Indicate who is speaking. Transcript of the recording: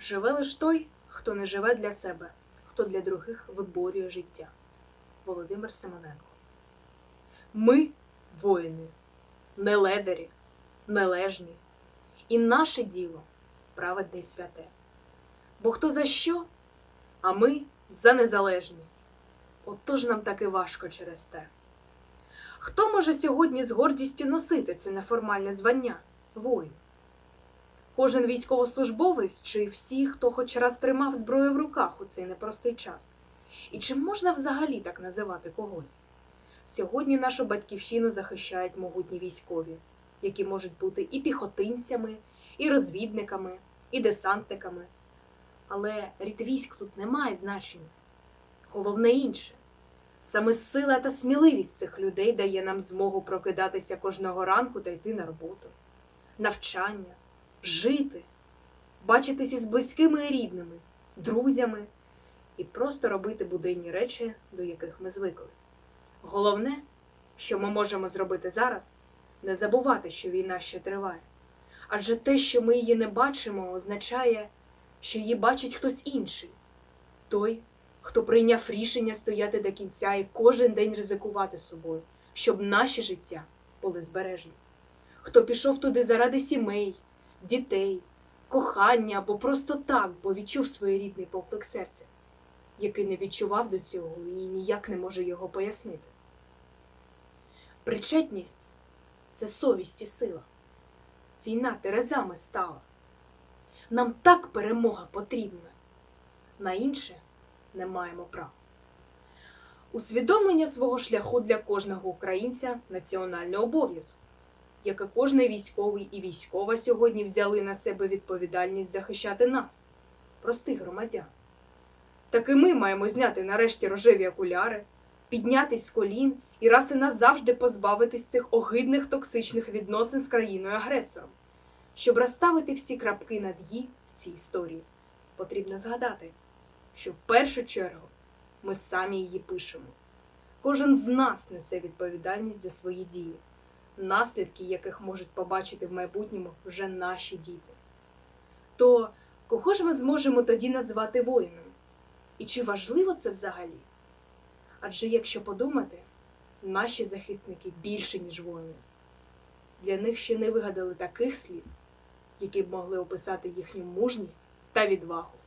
Speaker 1: Живе лиш той, хто не живе для себе, хто для других виборює життя. Володимир Симоненко. Ми воїни, не ледарі, нележні. І наше діло праведне й святе. Бо хто за що, а ми за незалежність. Отож нам таки важко через те. Хто може сьогодні з гордістю носити це неформальне звання воїн? Кожен військовослужбовець чи всі, хто хоч раз тримав зброю в руках у цей непростий час? І чи можна взагалі так називати когось? Сьогодні нашу батьківщину захищають могутні військові, які можуть бути і піхотинцями, і розвідниками, і десантниками. Але рід військ тут не має значення. Головне інше. Саме сила та сміливість цих людей дає нам змогу прокидатися кожного ранку та йти на роботу, навчання, жити, бачитися із близькими і рідними, друзями і просто робити буденні речі, до яких ми звикли. Головне, що ми можемо зробити зараз, не забувати, що війна ще триває. Адже те, що ми її не бачимо, означає, що її бачить хтось інший, той, хто прийняв рішення стояти до кінця і кожен день ризикувати собою, щоб наші життя були збережені, хто пішов туди заради сімей, дітей, кохання або просто так, бо відчув своєрідний поклик серця, який не відчував до цього і ніяк не може його пояснити. Причетність це совість і сила. Війна терезами стала. Нам так перемога потрібна. На інше не маємо права. Усвідомлення свого шляху для кожного українця національний обов'язок, як і кожний військовий і військова сьогодні взяли на себе відповідальність захищати нас, простих громадян. Так і ми маємо зняти нарешті рожеві окуляри, піднятись з колін і раз і назавжди позбавитись цих огидних токсичних відносин з країною-агресором. Щоб розставити всі крапки над «і» в цій історії, потрібно згадати, що в першу чергу ми самі її пишемо. Кожен з нас несе відповідальність за свої дії, наслідки яких можуть побачити в майбутньому вже наші діти. То кого ж ми зможемо тоді назвати воїном? І чи важливо це взагалі? Адже якщо подумати, наші захисники більше, ніж воїни. Для них ще не вигадали таких слів, які б могли описати їхню мужність та відвагу.